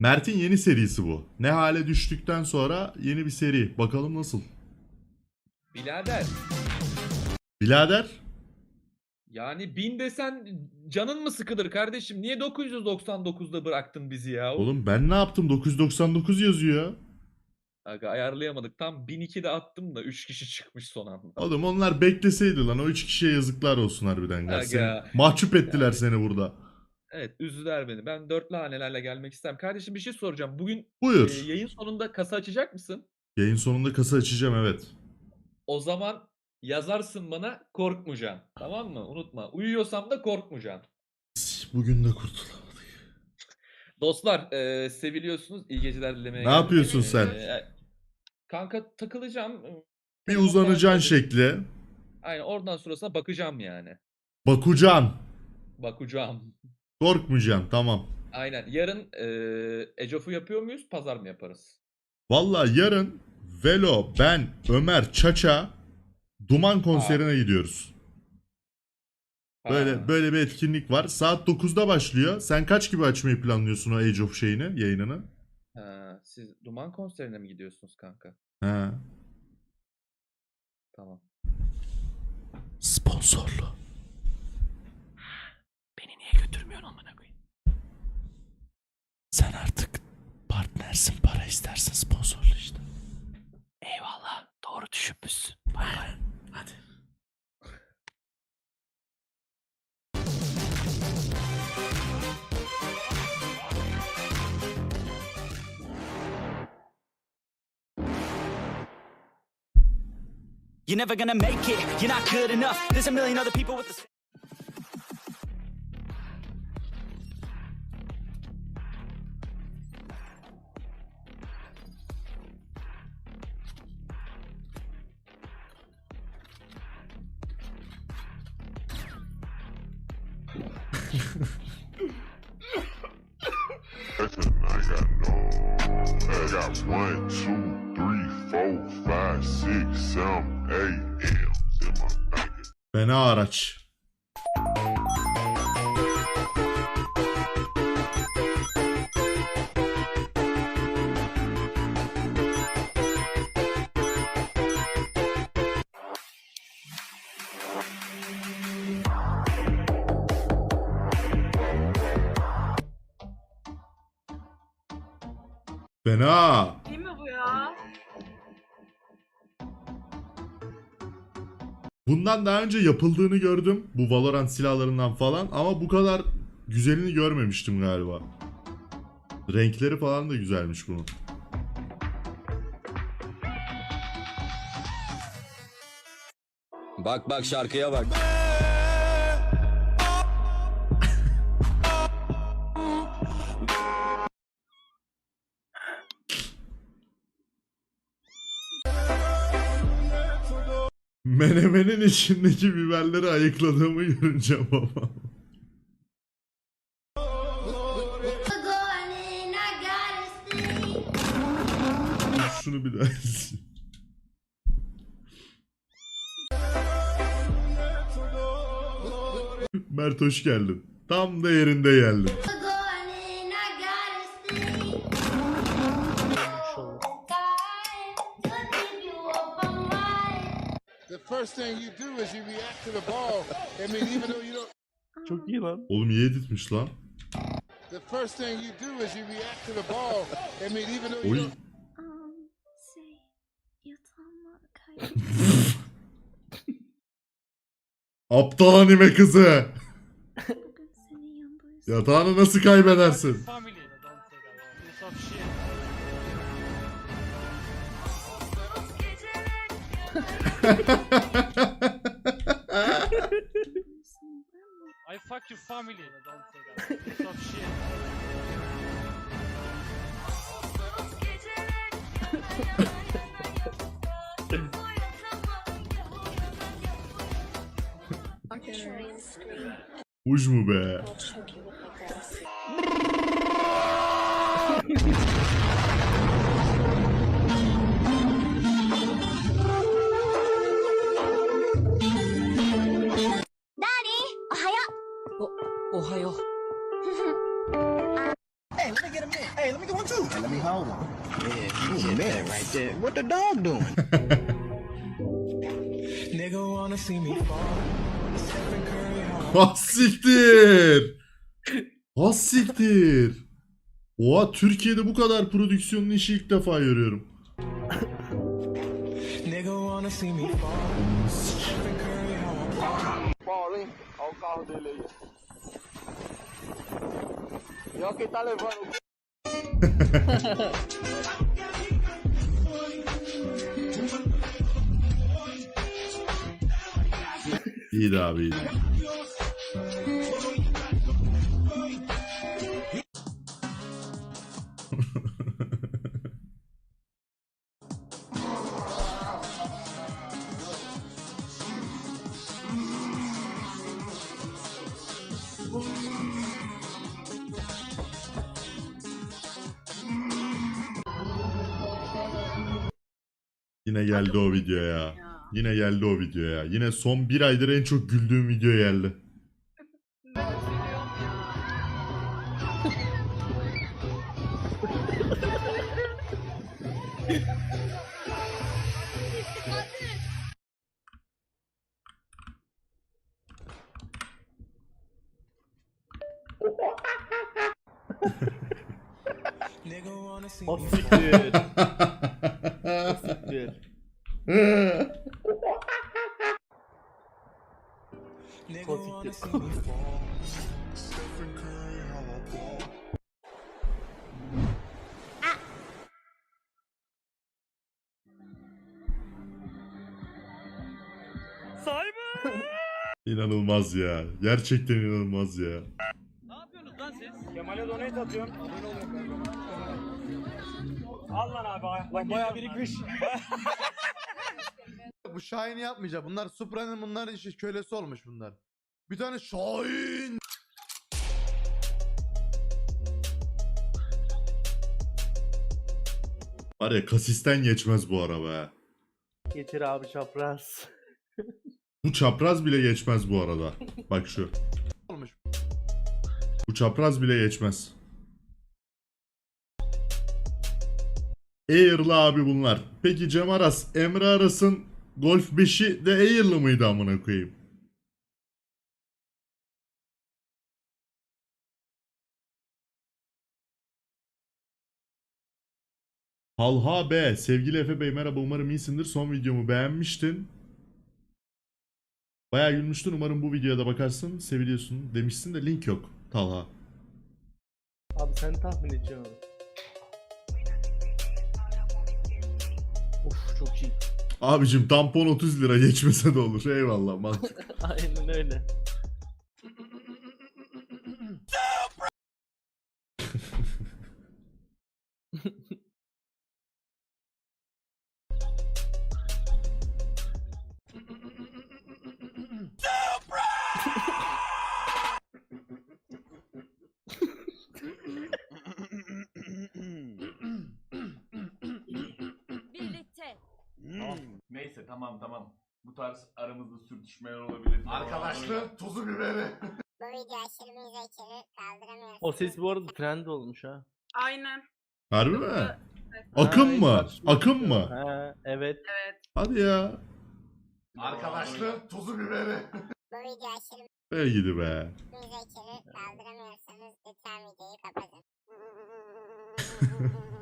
Mert'in yeni serisi bu. Ne hale düştükten sonra yeni bir seri. Bakalım nasıl. Birader Birader yani bin desen canın mı sıkılır kardeşim? Niye 999'da bıraktın bizi ya? oğlum ben ne yaptım 999 yazıyor. Aga ayarlayamadık. Tam 1002'de attım da 3 kişi çıkmış son anda. Oğlum onlar bekleseydi lan o 3 kişiye yazıklar olsun harbiden. Aga. Seni, mahcup ettiler seni burada. Evet üzdüler beni. Ben dörtlü hanelerle gelmek istem. Kardeşim bir şey soracağım. Bugün Buyur. e, yayın sonunda kasa açacak mısın? Yayın sonunda kasa açacağım evet. O zaman yazarsın bana korkmayacaksın. Tamam mı? Unutma. Uyuyorsam da korkmayacaksın. Bugün de kurtulamadık. Dostlar e, seviliyorsunuz. İyi geceler dilemeye Ne geldim. yapıyorsun sen? E, kanka takılacağım. Bir Telefon uzanacaksın falan- şekli. Aynen oradan sonrasına bakacağım yani. Bakucan. Bakacağım. Korkmayacaksın tamam. Aynen. Yarın e, Ecof'u yapıyor muyuz? Pazar mı yaparız? Valla yarın Velo, ben, Ömer, Çaça Duman konserine gidiyoruz. Böyle Ha. böyle bir etkinlik var. Saat 9'da başlıyor. Sen kaç gibi açmayı planlıyorsun o Age of şeyini, yayınını? Ha, siz Duman konserine mi gidiyorsunuz kanka? He. Tamam. Sponsorlu. Beni niye götürmüyorsun amına koyayım? Sen artık partnersin, para istersin sponsorlu işte. Eyvallah. Doğru düşünmüşsün. Bay bay. Hadi. You're never gonna make it. You're not good enough. There's a million other people with the. I got no. I got one, two, three, four, five, six, seven, eight M's in my bank. Fena araç. Fena. Değil mi bu ya? Bundan daha önce yapıldığını gördüm. Bu Valorant silahlarından falan ama bu kadar güzelini görmemiştim galiba. Renkleri falan da güzelmiş bunun. Bak bak şarkıya bak. Menemenin içindeki biberleri ayıkladığımı görünce babam. Şunu bir daha. Mert hoş geldin. Tam da yerinde geldin. First thing you do is you react to the ball. I mean, even though you don't. Çok iyi lan. Oğlum iyi editmiş lan. The first thing you do is you react to the ball. I mean, even though you Oy. don't. Şey kaybettim. Aptal anime kızı. Bugün senin yanındayız. Yatağını nasıl kaybedersin? I fuck your family. Don't say that. Of shit. Uç mu be? Hey, let me get a minute. Hey, let me get Yeah, you man right there. What the dog doing? Nigga wanna see me fall. Ha siktir. Ha siktir. Oha Türkiye'de bu kadar prodüksiyonlu işi ilk defa görüyorum. E olha quem tá levando. İyiydi abi Yine geldi o video ya. Yine geldi o video ya. Yine son bir aydır en çok güldüğüm video geldi. Nigga wanna see O me siktir. O siktir. Nigga O wanna siktir. see me fall. Stephen Curry, how I ball. Sahibi! İnanılmaz ya. Gerçekten inanılmaz ya. Ne yapıyorsunuz lan siz? Kemal'e donate atıyorum. Al lan abi. Bak bayağı birikmiş. Bu Şahin'i yapmayacak. Bunlar Supra'nın bunların işi kölesi olmuş bunlar. Bir tane Şahin. Var ya kasisten geçmez bu araba. Getir abi çapraz. Bu çapraz bile geçmez bu arada. Bak şu. olmuş. Bu çapraz bile geçmez. Air'lı abi bunlar. Peki Cem Aras, Emre Aras'ın Golf 5'i de Air'lı mıydı amına koyayım? Halha B. Sevgili Efe Bey merhaba umarım iyisindir. Son videomu beğenmiştin. Bayağı gülmüştün. Umarım bu videoya da bakarsın. Seviliyorsun demişsin de link yok. Talha. Abi sen tahmin edeceksin onu. Of çok iyi. Abicim tampon 30 lira geçmese de olur. Eyvallah mantık. Aynen öyle. Tamam tamam. Bu tarz aramızda sürtüşmeler olabilir. Arkadaşlığın tuzu biberi. Bu video aşırı. O ses bu arada trend olmuş ha. Aynen. Harbi mi? İlk mı? çıkıyor. mı? Ha, evet. Hadi ya. Arkadaşlığın tuzu biberi. Bu video aşırı Be gidi be. zevkini kaldıramıyorsanız lütfen videoyu kapatın.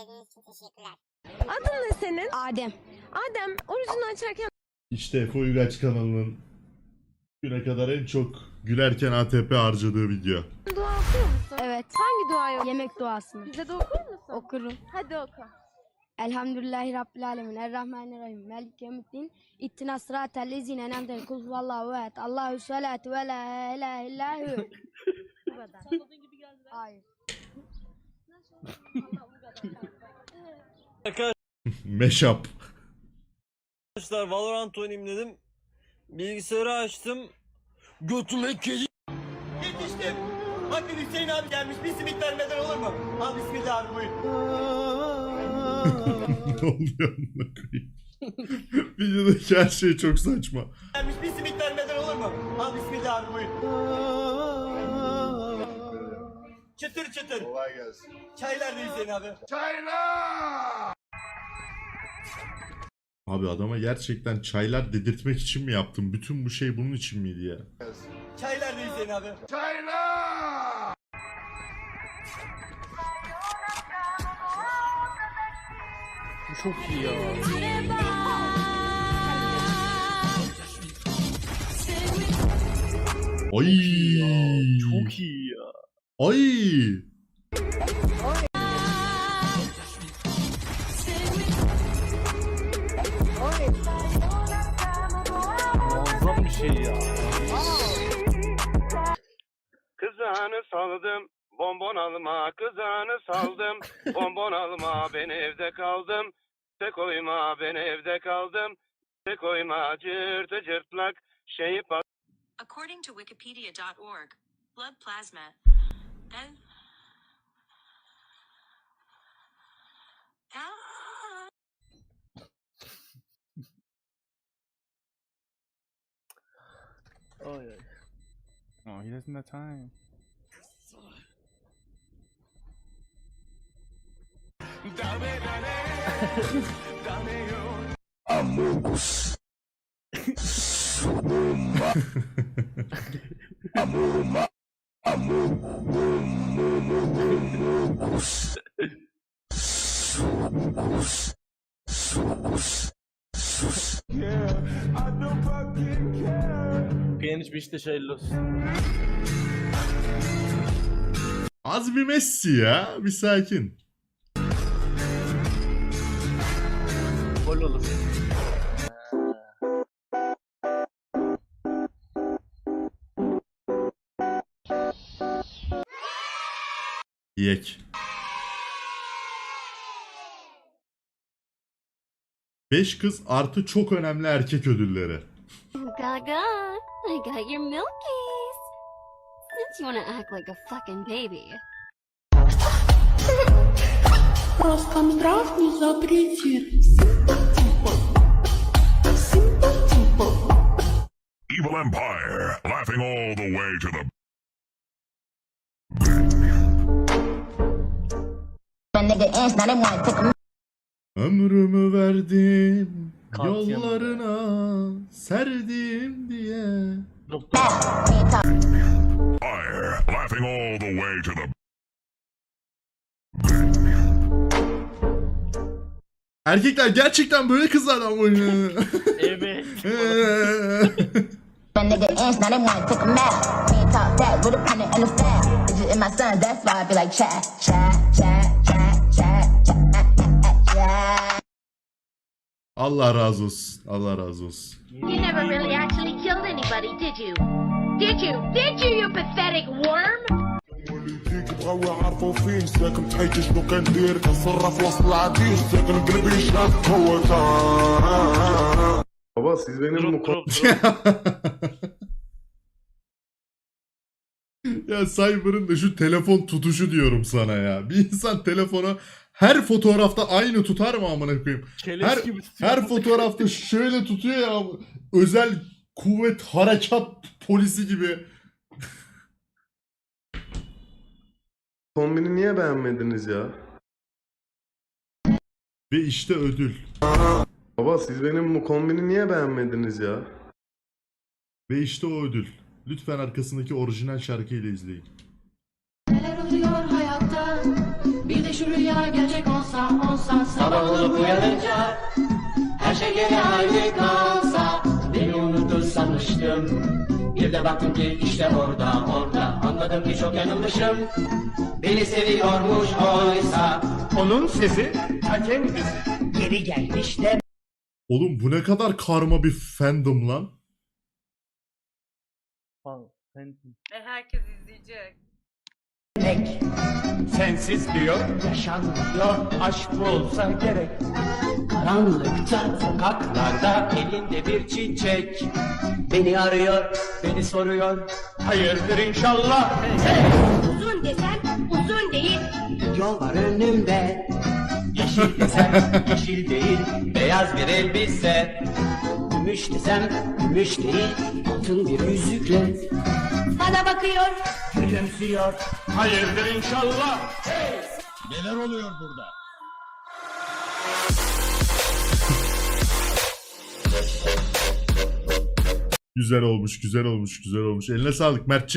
İzlediğiniz için teşekkürler. Adın ne senin? Adem. Adem, orucunu açarken İşte Efe Uygaç kanalının güne kadar en çok gülerken ATP harcadığı video. dua okuyor musun? Evet. Hangi duayı? Yemek duasını. Bize de okur musun? Okurum. Hadi oku. Elhamdülillahi Rabbil Alemin. Errahmanirrahim. Melik yevmiddin. İttina sıratel lezine enemde kul huvallahu ehad. Allahu salatu ve la ilahe illahu. Bu kadar. Hayır. Meşap. Arkadaşlar Valorant oynayayım dedim. Bilgisayarı açtım. Götüme kedi. Yetiştim. Bakın Hüseyin abi gelmiş. Bir simit vermeden olur mu? Al bismillah abi buyur. ne oluyor amına koyayım? Videodaki her şey çok saçma. gelmiş. Bir simit vermeden olur mu? Al bismillah abi buyur. Çıtır çıtır. Kolay gelsin. Çaylar da Hüseyin abi. Abi adama gerçekten çaylar dedirtmek için mi yaptım? Bütün bu şey bunun için miydi ya? Çaylar da Hüseyin abi. Çok iyi ya. Ay. Çok iyi. Ay. Muazzam bir şey ya. Kızağını saldım. Bonbon alma kızağını saldım. Bonbon alma ben evde kaldım. De koyma ben evde kaldım. De koyma cırtı cırtlak şeyi According to wikipedia.org, blood plasma Then Oh yeah. Oh, he doesn't have time. Amogus. Sonoma. Amuma. Piyanist işte şeylos. Az bir Messi ya. Bir sakin. Gol olur. Yek. Beş kız artı çok önemli erkek ödülleri. Gaga, I got your milkies. Since you wanna act like a fucking baby. Evil Empire, laughing all the way to the Ömrümü verdim Kalk yollarına serdim diye. fire, laughing all the way to the Erkekler gerçekten böyle kızlardan mı oynuyor? Evet. Allah razı olsun. Allah razı olsun. You never really actually killed anybody, did you? Did you? Did you, you pathetic worm? بغاو يعرفوا فين ساكن بحيت شنو كندير كنصرف وسط العديد ساكن قلبي شاف هو Baba siz benim Drop drop drop. ya Cyber'ın da şu telefon tutuşu diyorum sana ya. Bir insan telefonu her fotoğrafta aynı tutar mı amına koyayım? Keleş Her, gibi tutuyor. her fotoğrafta şöyle tutuyor ya. Özel kuvvet harekat polisi gibi. Kombini niye beğenmediniz ya? Ve işte ödül. Baba siz benim bu kombini niye beğenmediniz ya? Ve işte o ödül. Lütfen arkasındaki orijinal şarkıyla izleyin. Şu rüya gerçek olsa olsa Sabah olup uyanınca her şey geri aynı kalsa Beni unutur sanmıştım. Bir de baktım ki işte orada orada. Anladım ki çok yanılmışım. Beni seviyormuş oysa. Onun sesi hakem kızı Geri gelmiş de Oğlum bu ne kadar karma bir fandom lan. herkes izleyecek. demek Sensiz diyor. Yaşanmıyor Aşk bu olsa gerek. Karanlıkta sokaklarda elinde bir çiçek. Beni arıyor, beni soruyor. Hayırdır inşallah. Uzun desen uzun değil. Yol var önümde. Yeşil desem yeşil değil. Beyaz bir elbise. Gümüş desem gümüş değil. Altın bir yüzükle Bana bakıyor. gülümsüyor. Hayırdır inşallah. Neler oluyor burada? Güzel olmuş, güzel olmuş, güzel olmuş. Eline sağlık Mert'ciğim.